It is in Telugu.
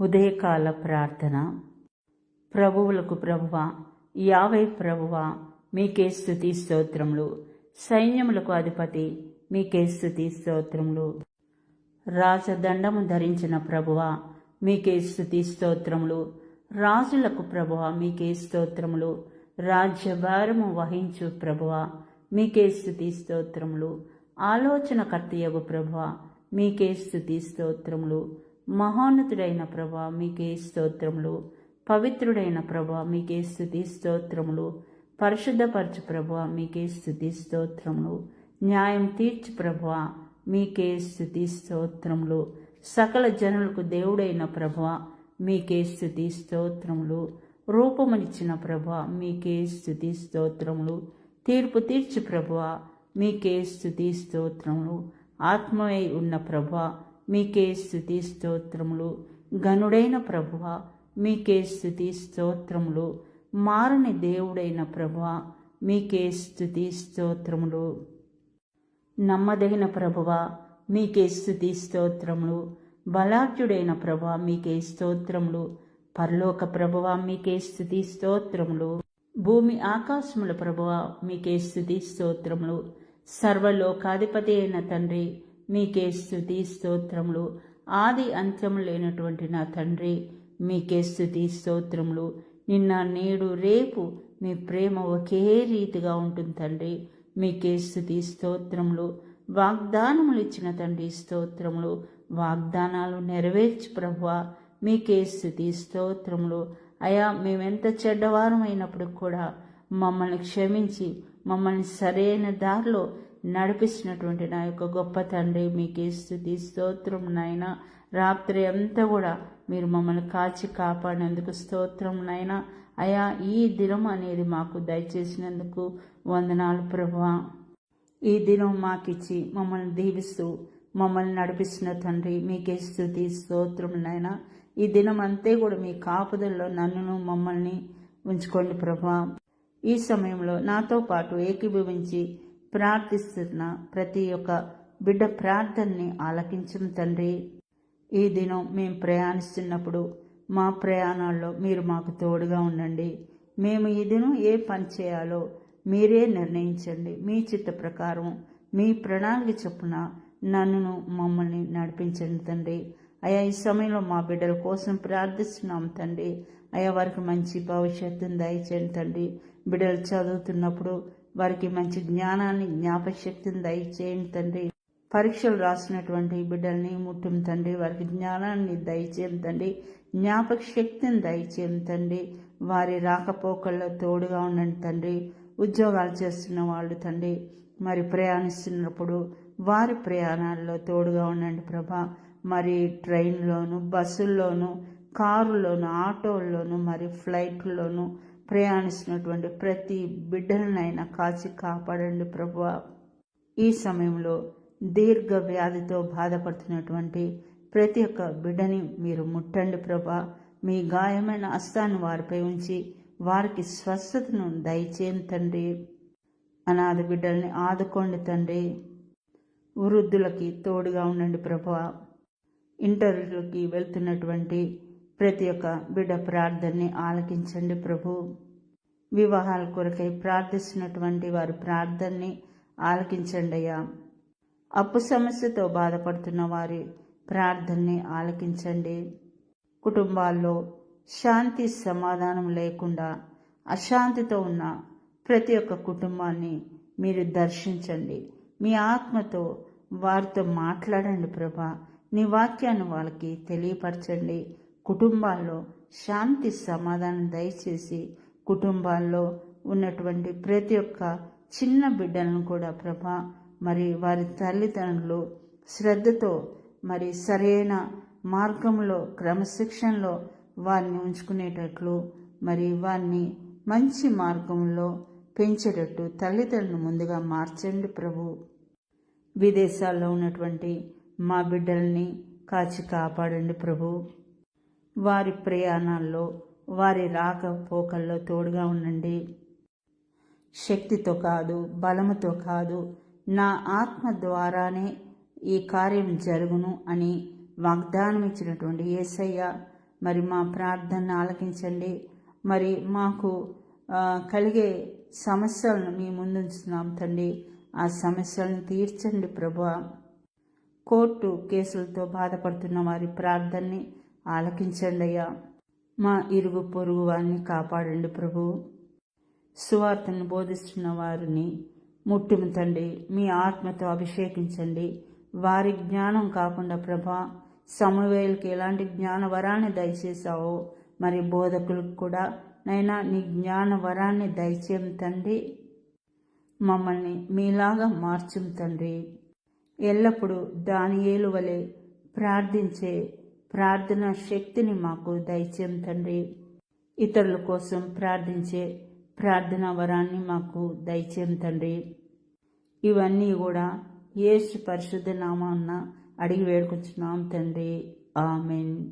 ఉదయకాల ప్రార్థన. ప్రభువులకు ప్రభువ యావై ప్రభువ మీకే స్థుతి స్తోత్రములు. సైన్యములకు అధిపతి మీకే స్థుతి స్తోత్రములు. రాజదండము ధరించిన ప్రభువ మీకే స్థుతి స్తోత్రములు. రాజులకు ప్రభువ మీకే స్తోత్రములు. రాజ్యభారము వహించు ప్రభువ మీకే స్థుతి స్తోత్రములు. ఆలోచన కర్తయగు ప్రభువ మీకే స్థుతి స్తోత్రములు. మహోన్నతుడైన ప్రభా మీకే స్తోత్రములు. పవిత్రుడైన ప్రభా మీకే స్థుతి స్తోత్రములు. పరిశుద్ధపరచు ప్రభా మీకే స్థుతి స్తోత్రములు. న్యాయం తీర్చు ప్రభా మీకే స్థుతి స్తోత్రములు. సకల జనులకు దేవుడైన ప్రభా మీకే స్థుతి స్తోత్రములు. రూపమునిచ్చిన ప్రభా మీకే స్థుతి స్తోత్రములు. తీర్పు తీర్చు ప్రభా మీకే స్థుతి స్తోత్రములు. ఆత్మవై ఉన్న ప్రభా మీకే స్థుతి స్తోత్రములు. గనుడైన ప్రభువ మీకే స్థుతి స్తోత్రములు. మారని దేవుడైన ప్రభువ మీకే స్థుతి స్తోత్రములు. నమ్మదగిన ప్రభువ మీకే స్థుతి స్తోత్రములు. బలాఢ్యుడైన ప్రభా మీకే స్తోత్రములు. పరలోక ప్రభువ మీకే స్థుతి స్తోత్రములు. భూమి ఆకాశముల ప్రభువ మీకే స్థుతి స్తోత్రములు. సర్వలోకాధిపతి అయిన తండ్రి మీకే స్థుతి స్తోత్రములు. ఆది అంత్యం లేనటువంటి నా తండ్రి మీకే స్థుతి స్తోత్రములు. నిన్న నేడు రేపు మీ ప్రేమ ఒకే రీతిగా ఉంటుంది తండ్రి. మీకే స్థుతి స్తోత్రములు. వాగ్దానములు ఇచ్చిన తండ్రి స్తోత్రములు. వాగ్దానాలు నెరవేర్చు ప్రభువ మీకే స్థుతి స్తోత్రములు. అయా మేమెంత చెడ్డవారం అయినప్పుడు కూడా మమ్మల్ని క్షమించి మమ్మల్ని సరైన దారిలో నడిపిస్తున్నటువంటి నా యొక్క గొప్ప తండ్రి మీకే స్థుతి స్తోత్రం నాయన. రాత్రి అంతా కూడా మీరు మమ్మల్ని కాచి కాపాడినందుకు స్తోత్రం నాయన. అయా ఈ దినం అనేది మాకు దయచేసినందుకు వందనాలు ప్రభా ఈ దినం మాకిచ్చి మమ్మల్ని దీవిస్తూ మమ్మల్ని నడిపిస్తున్న తండ్రి మీకే స్థుతి స్తోత్రం నాయన. ఈ దినం అంతే కూడా మీ కాపుదల్లో నన్నును మమ్మల్ని ఉంచుకోండి ప్రభా ఈ సమయంలో నాతో పాటు ఏకీభవించి ప్రార్థిస్తున్న ప్రతి ఒక్క బిడ్డ ప్రార్థనని ఆలకించం తండ్రి. ఈ దినం మేము ప్రయాణిస్తున్నప్పుడు మా ప్రయాణాల్లో మీరు మాకు తోడుగా ఉండండి. మేము ఈ దినం ఏ పని చేయాలో మీరే నిర్ణయించండి. మీ చిత్త ప్రకారం మీ ప్రణాళిక చొప్పున నన్నును మమ్మల్ని నడిపించండి తండ్రి. అయా ఈ సమయంలో మా బిడ్డల కోసం ప్రార్థిస్తున్నాం తండ్రి. అయా వారికి మంచి భవిష్యత్తును దయచేయండి తండ్రి. బిడ్డలు చదువుతున్నప్పుడు వారికి మంచి జ్ఞానాన్ని జ్ఞాపశక్తిని దయచేయండి తండ్రి. పరీక్షలు రాసినటువంటి బిడ్డల్ని ముట్టుం తండ్రి. వారికి జ్ఞానాన్ని దయచేయం తండ్రి. జ్ఞాపక శక్తిని దయచేయం తండ్రి. వారి రాకపోకల్లో తోడుగా ఉండండి తండ్రి. ఉద్యోగాలు చేస్తున్న వాళ్ళు తండ్రి. మరి ప్రయాణిస్తున్నప్పుడు వారి ప్రయాణాల్లో తోడుగా ఉండండి ప్రభా. మరి ట్రైన్లోను బస్సుల్లోను కారులోను ఆటోల్లోను మరి ఫ్లైట్లోను ప్రయాణిస్తున్నటువంటి ప్రతి బిడ్డలనైనా కాచి కాపాడండి ప్రభు ఈ సమయంలో దీర్ఘ వ్యాధితో బాధపడుతున్నటువంటి ప్రతి ఒక్క బిడ్డని మీరు ముట్టండి ప్రభా. మీ గాయమైన అస్తాన్ని వారిపై ఉంచి వారికి స్వస్థతను దయచేయండి తండ్రి. అనాథ బిడ్డల్ని ఆదుకోండి తండ్రి. వృద్ధులకి తోడుగా ఉండండి ప్రభా. ఇంటర్వ్యూకి వెళ్తున్నటువంటి ప్రతి ఒక్క బిడ్డ ప్రార్థనని ఆలకించండి ప్రభు. వివాహాల కొరకై ప్రార్థిస్తున్నటువంటి వారి ప్రార్థనని ఆలకించండి అయ్యా. అప్పు సమస్యతో బాధపడుతున్న వారి ప్రార్థనని ఆలకించండి. కుటుంబాల్లో శాంతి సమాధానం లేకుండా అశాంతితో ఉన్న ప్రతి ఒక్క కుటుంబాన్ని మీరు దర్శించండి. మీ ఆత్మతో వారితో మాట్లాడండి ప్రభా. నీ వాక్యాన్ని వాళ్ళకి తెలియపరచండి. కుటుంబాల్లో శాంతి సమాధానం దయచేసి కుటుంబాల్లో ఉన్నటువంటి ప్రతి ఒక్క చిన్న బిడ్డలను కూడా ప్రభా మరి వారి తల్లిదండ్రులు శ్రద్ధతో మరి సరైన మార్గంలో క్రమశిక్షణలో వారిని ఉంచుకునేటట్లు మరి వారిని మంచి మార్గంలో పెంచేటట్టు తల్లిదండ్రులు ముందుగా మార్చండి ప్రభు. విదేశాల్లో ఉన్నటువంటి మా బిడ్డల్ని కాచి కాపాడండి ప్రభు. వారి ప్రయాణాల్లో వారి రాకపోకల్లో తోడుగా ఉండండి. శక్తితో కాదు బలముతో కాదు నా ఆత్మ ద్వారానే ఈ కార్యం జరుగును అని వాగ్దానం ఇచ్చినటువంటి ఏసయ్య మరి మా ప్రార్థన ఆలకించండి. మరి మాకు కలిగే సమస్యలను మీ ముందుంచుతున్నాం తండ్రి. ఆ సమస్యలను తీర్చండి ప్రభు కోర్టు కేసులతో బాధపడుతున్న వారి ప్రార్థనని ఆలకించండి అయ్యా మా ఇరుగు పొరుగు వారిని కాపాడండి ప్రభు. సువార్తను బోధిస్తున్న వారిని ముట్టుముతండి మీ ఆత్మతో అభిషేకించండి. వారి జ్ఞానం కాకుండా ప్రభా సమవేయులకి ఎలాంటి జ్ఞాన వరాన్ని దయచేసావో మరి బోధకులకు కూడా నైనా నీ జ్ఞాన వరాన్ని దయచేయం తండ్రి మమ్మల్ని మీలాగా మార్చుం తండ్రి. ఎల్లప్పుడూ దాని ఏలువలే ప్రార్థించే ప్రార్థన శక్తిని మాకు దయచేయం తండ్రి. ఇతరుల కోసం ప్రార్థించే ప్రార్థన వరాన్ని మాకు దయచేయం తండ్రి. ఇవన్నీ కూడా యేసు పరిశుద్ధ నామాన్న అడిగి వేడుకుంటున్నాం తండ్రి. ఆమెన్.